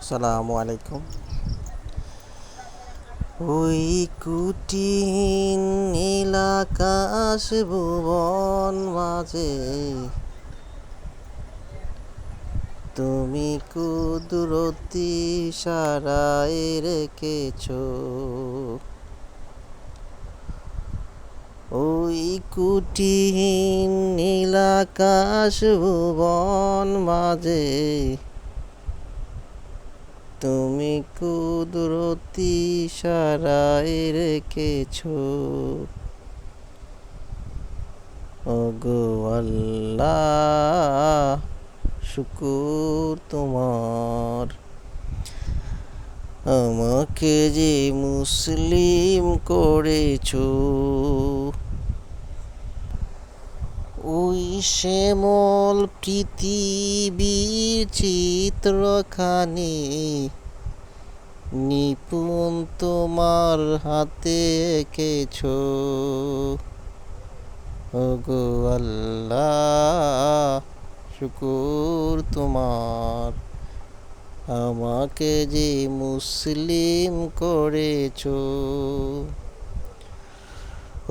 আসসালামু আলাইকুম। ওই কুটিহীন নীল আকাশ ভুবন মাঝে তুমি কুদরতি সারায় রেখেছ। ওই কুটিহীন নীলাকাশ ভুবন মাঝে তুমি কুদরতি সারায় রেখেছ। ওগো আল্লাহ শুকুর তোমার। আমাকে যে মুসলিম করেছ ওই শ্যামল পৃথিবীর চিত্রখানি। নিপুণ তোমার হাতে এঁকেছ। ওগো আল্লাহ, শুকুর তোমার। আমাকে যে মুসলিম করেছ।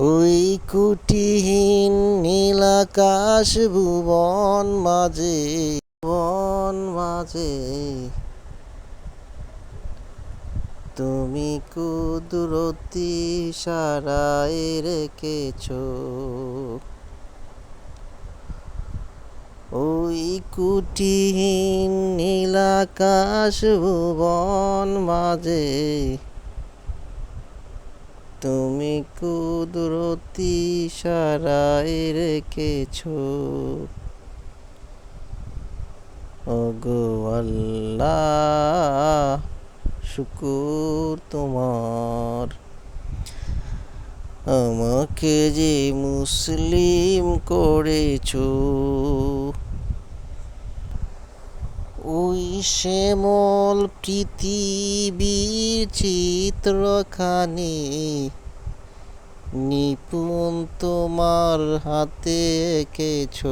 ওই কুটিহীন নীলাকাশ ভুবন মাঝে ভুবন মাঝে। তুমি কুদরতি সারায় রেখেছ। ওই কুটিহীন নীলাকাশ ভুবন মাঝে তুমি কুদরতি সারায় রেখেছ। ওগো আল্লাহ শুকুর তোমার। আমাকে যে মুসলিম করেছ ওই শ্যামল পৃথিবীর চিত্রখানি। নিপুণ তোমার হাতে এঁকেছ।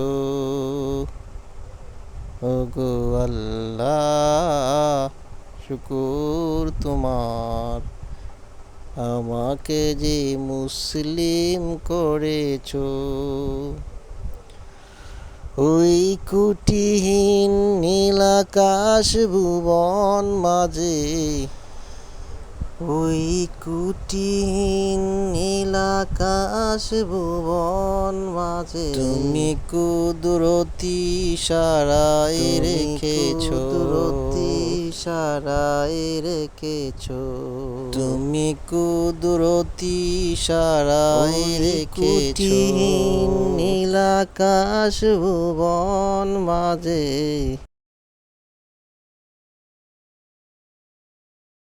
ওগো আল্লাহ, শুকুর তোমার। আমাকে যে মুসলিম করেছ। ওই কুটিহীন নীলাকাশ ভুবন মাঝে। ওই কুটিহীন নীলাকাশ ভুবন মাঝে। তুমি কুদরতি সারাই রেখেছ। কুদরতি সারায় রেখেছ। তুমি কুদরতি সারায় রেখেছ। নীলাকাশ ভুবন মাঝে